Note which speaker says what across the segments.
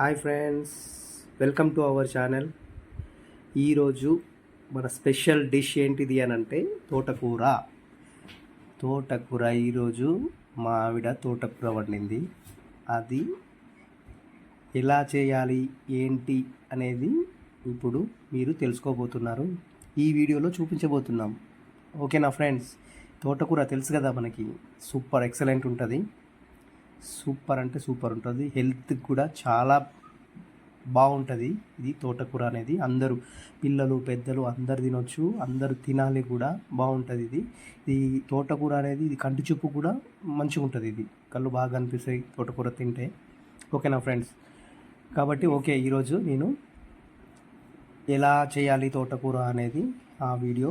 Speaker 1: Hi friends welcome to our channel. ఈరోజు మన special dish ఏంటిది అని అంటే తోటకూర. తోటకూర ఈరోజు మా ఆవిడ తోటకూర వండింది. అది ఎలా చేయాలి ఏంటి అనేది ఇప్పుడు మీరు తెలుసుకోబోతున్నారు. ఈ వీడియోలో చూపించబోతున్నాం. ఓకేనా ఫ్రెండ్స్? తోటకూర తెలుసు కదా మనకి. సూపర్ ఎక్సలెంట్ ఉంటుంది. సూపర్ అంటే సూపర్ ఉంటుంది. హెల్త్ కూడా చాలా బాగుంటుంది. ఇది తోటకూర అనేది. అందరూ పిల్లలు పెద్దలు అందరు తినొచ్చు. అందరూ తినాలి కూడా. బాగుంటుంది ఇది. ఈ తోటకూర అనేది ఇది కంటి చూపు కూడా మంచిగా ఉంటుంది ఇది. కళ్ళు బాగా అనిపిస్తాయి తోటకూర తింటే. ఓకేనా ఫ్రెండ్స్? కాబట్టి ఓకే ఈరోజు నేను ఎలా చేయాలి తోటకూర అనేది ఆ వీడియో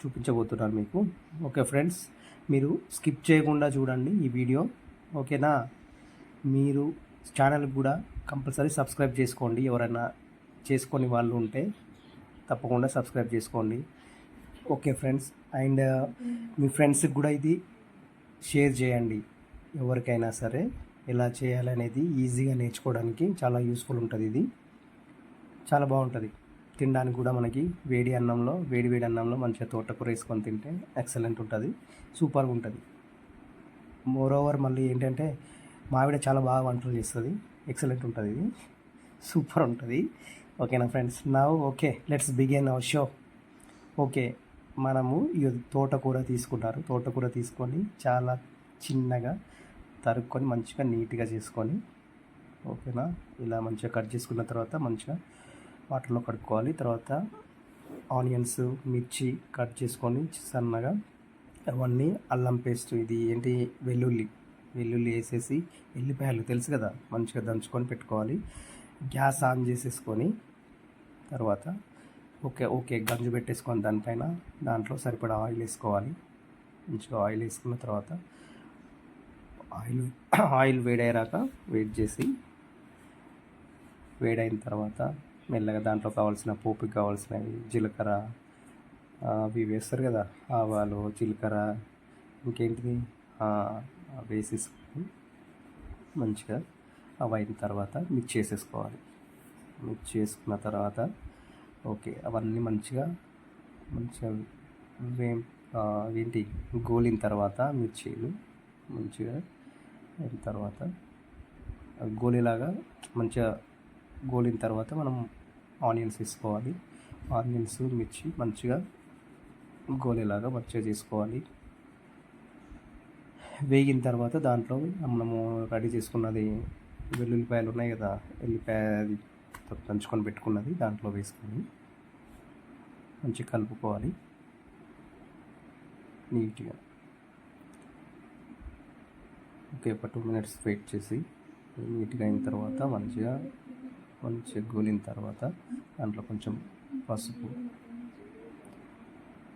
Speaker 1: చూపించబోతున్నాను మీకు. ఓకే ఫ్రెండ్స్ మీరు స్కిప్ చేయకుండా చూడండి ఈ వీడియో. ఓకేనా? మీరు ఛానల్ కూడా కంపల్సరీ సబ్స్క్రైబ్ చేసుకోండి. ఎవరైనా చేసుకొని వాళ్ళు ఉంటే తప్పకుండా సబ్స్క్రైబ్ చేసుకోండి. ఓకే ఫ్రెండ్స్ అండ్ uh, మీ ఫ్రెండ్స్కి కూడా ఇది షేర్ చేయండి. ఎవరికైనా సరే ఎలా చేయాలనేది ఈజీగా నేర్చుకోవడానికి చాలా యూస్ఫుల్ ఉంటుంది ఇది. చాలా బాగుంటుంది. తినడానికి కూడా మనకి వేడి అన్నంలో వేడి వేడి అన్నంలో మంచిగా తోటకూర వేసుకొని తింటే ఎక్సలెంట్ ఉంటుంది. సూపర్గా ఉంటుంది. మోర్ ఓవర్ మళ్ళీ ఏంటంటే మావిడ చాలా బాగా వంటలు చేస్తుంది. ఎక్సలెంట్ ఉంటుంది ఇది. సూపర్ ఉంటుంది. ఓకేనా ఫ్రెండ్స్ నా okay let's begin our show okay మనము ఈ తోటకూర తీసుకుంటారు. తోటకూర తీసుకొని చాలా చిన్నగా తరుక్కొని మంచిగా నీట్గా చేసుకొని ఓకేనా ఇలా మంచిగా కట్ చేసుకున్న తర్వాత మంచిగా వాటర్లో కడుక్కోవాలి. తర్వాత ఆనియన్స్ మిర్చి కట్ చేసుకొని సన్నగా అవన్నీ అల్లం పేస్ట్ ఇది ఏంటి? వెల్లుల్లి. వెల్లుల్లి వేసేసి ఎల్లిపాయలు తెలుసు కదా? మంచిగా దంచుకొని పెట్టుకోవాలి. గ్యాస్ ఆన్ చేసేసుకొని తర్వాత ఓకే ఓకే గంజు పెట్టేసుకొని దానిపైన దాంట్లో సరిపడా ఆయిల్ వేసుకోవాలి. మంచిగా ఆయిల్ వేసుకున్న తర్వాత ఆయిల్ ఆయిల్ వేడయ్యాక వేడి చేసి వేడైన తర్వాత మెల్లగా దాంట్లో కావాల్సిన పోపుకి కావాల్సినవి జీలకర్ర అవి వేస్తారు కదా ఆవాలు జీలకర్ర ఇంకేంటిది? వేసేసుకొని మంచిగా అవి అయిన తర్వాత మిక్స్ చేసేసుకోవాలి. మిక్స్ చేసుకున్న తర్వాత ఓకే అవన్నీ మంచిగా మంచిగా వేం ఏంటి? గోలిన తర్వాత మిర్చీలు మంచిగా అయిన తర్వాత గోలీలాగా మంచిగా గోలిన తర్వాత మనం ఆనియన్స్ వేసుకోవాలి. ఆనియన్స్ మిర్చి మంచిగా గోలేలాగా మంచిగా చేసుకోవాలి. వేగిన తర్వాత దాంట్లో మనము రెడీ చేసుకున్నది వెల్లుల్లిపాయలు ఉన్నాయి కదా ఎల్లిపాయ అది దంచుకొని పెట్టుకున్నది దాంట్లో వేసుకొని మంచిగా కలుపుకోవాలి. నీట్గా. ఓకే ఒక టూ మినిట్స్ వెయిట్ చేసి నీట్గా అయిన తర్వాత మంచిగా మంచిగా గోలిన తర్వాత దాంట్లో కొంచెం పసుపు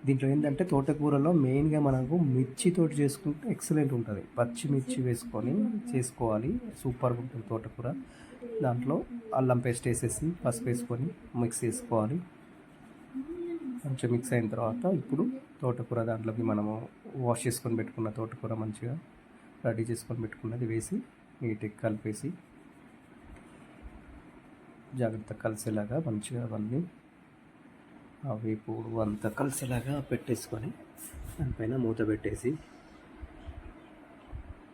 Speaker 1: దీంట్లో ఏంటంటే తోటకూరలో మెయిన్గా మనకు మిర్చితోటి చేసుకుంటే ఎక్సలెంట్ ఉంటుంది. పచ్చిమిర్చి వేసుకొని చేసుకోవాలి. సూపర్గా ఉంటుంది తోటకూర. దాంట్లో అల్లం పేస్ట్ వేసేసి పసుపు వేసుకొని మిక్స్ చేసుకోవాలి. మంచిగా మిక్స్ అయిన తర్వాత ఇప్పుడు తోటకూర దాంట్లోకి మనము వాష్ చేసుకొని పెట్టుకున్న తోటకూర మంచిగా రెడీ చేసుకొని పెట్టుకున్నది వేసి నీట్గా కలిపేసి జాగ్రత్త కలిసేలాగా మంచిగా అవన్నీ అవి ఇప్పుడు అంతా కలిసేలాగా పెట్టేసుకొని దానిపైన మూత పెట్టేసి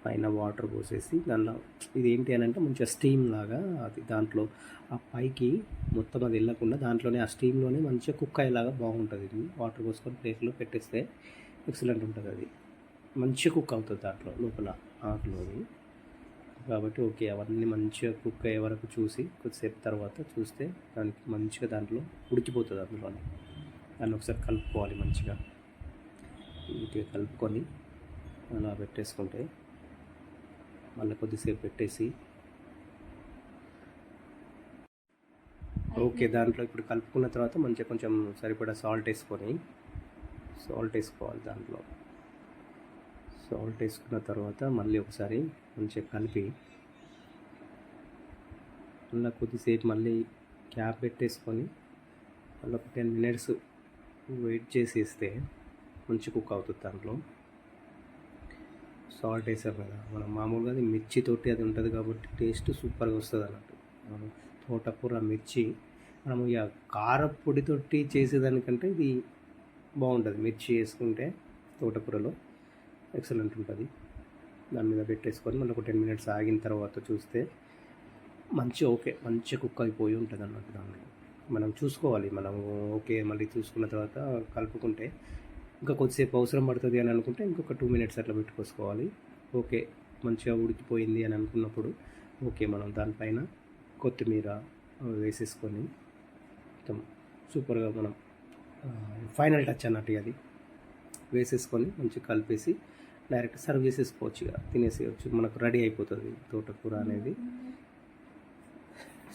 Speaker 1: పైన వాటర్ పోసేసి దానిలో ఇది ఏంటి అని అంటే మంచిగా స్టీమ్ లాగా అది దాంట్లో ఆ పైకి మొత్తం అది వెళ్ళకుండా దాంట్లోనే ఆ స్టీమ్లోనే మంచిగా కుక్ అయ్యేలాగా బాగుంటుంది ఇది. వాటర్ పోసుకొని ప్లేట్లో పెట్టేస్తే ఎక్సలెంట్ ఉంటుంది అది. మంచిగా కుక్ అవుతుంది దాంట్లో లోపల ఆకులోని. కాబట్టి ఓకే అవన్నీ మంచిగా కుక్ అయ్యే వరకు చూసి కొద్దిసేపు తర్వాత చూస్తే దానికి మంచిగా దాంట్లో ఉడికిపోతుంది అందులోనే. దాన్ని ఒకసారి కలుపుకోవాలి మంచిగా. నీట్గా కలుపుకొని అలా పెట్టేసుకుంటే మళ్ళీ కొద్దిసేపు పెట్టేసి ఓకే దాంట్లో ఇప్పుడు కలుపుకున్న తర్వాత మంచిగా కొంచెం సరిపడా సాల్ట్ వేసుకొని సాల్ట్ వేసుకోవాలి దాంట్లో. సాల్ట్ వేసుకున్న తర్వాత మళ్ళీ ఒకసారి మంచిగా కలిపి మళ్ళీ కొద్దిసేపు మళ్ళీ క్యాప్ పెట్టేసుకొని మళ్ళీ ఒక టెన్ మినిట్స్ వెయిట్ చేసేస్తే మంచి కుక్ అవుతుంది దాంట్లో. సాల్ట్ వేసాం కదా మనం మామూలుగా అది మిర్చితోటి అది ఉంటుంది కాబట్టి టేస్ట్ సూపర్గా వస్తుంది అన్నట్టు. మనం తోటకూర మిర్చి మనం ఇక కారపొడితోటి చేసేదానికంటే ఇది బాగుంటుంది. మిర్చి వేసుకుంటే తోటకూరలో ఎక్సలెంట్ ఉంటుంది. దాని మీద పెట్టేసుకొని మళ్ళీ ఒక టెన్ మినిట్స్ ఆగిన తర్వాత చూస్తే మంచి ఓకే మంచి కుక్ అయిపోయి ఉంటుంది అన్నట్టు దాన్ని మనం చూసుకోవాలి మనం ఓకే మళ్ళీ చూసుకున్న తర్వాత కలుపుకుంటే ఇంకా కొద్దిసేపు అవసరం పడుతుంది అని అనుకుంటే ఇంకొక టూ మినిట్స్ అట్లా పెట్టుకోసుకోవాలి. ఓకే మంచిగా ఉడికిపోయింది అని అనుకున్నప్పుడు ఓకే మనం దానిపైన కొత్తిమీర వేసేసుకొని మొత్తం సూపర్గా మనం ఫైనల్ టచ్ అన్నట్టు అది వేసేసుకొని మంచిగా కలిపేసి డైరెక్ట్ సర్వ్ చేసేసుకోవచ్చు ఇక తినేసేయచ్చు. మనకు రెడీ అయిపోతుంది తోటకూర అనేది.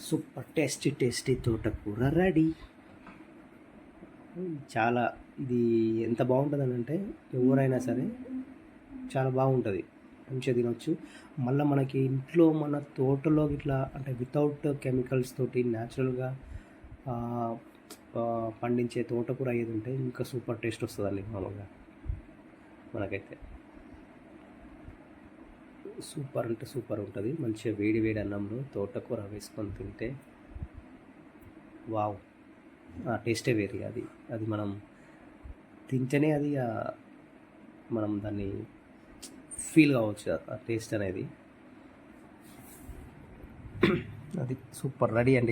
Speaker 1: సూపర్ టేస్టీ టేస్టీ తోటకూర రెడీ. చాలా ఇది ఎంత బాగుంటుంది అంటే ఎవరైనా సరే చాలా బాగుంటుంది. మంచిగా తినొచ్చు. మళ్ళీ మనకి ఇంట్లో మన తోటలో ఇట్లా అంటే వితౌట్ కెమికల్స్ తోటి న్యాచురల్గా పండించే తోటకూర అయ్యేది ఉంటే ఇంకా సూపర్ టేస్ట్ వస్తుందండి మామూలుగా. మనకైతే. సూపర్ అంటే సూపర్ ఉంటుంది. మంచిగా వేడి వేడి అన్నంలో తోటకూర వేసుకొని తింటే వావ్. ఆ టేస్టే వేరు అది. అది మనం తింటేనే అది మనం దాన్ని ఫీల్ కావచ్చు ఆ టేస్ట్ అనేది. అది సూపర్. రెడీ అండి.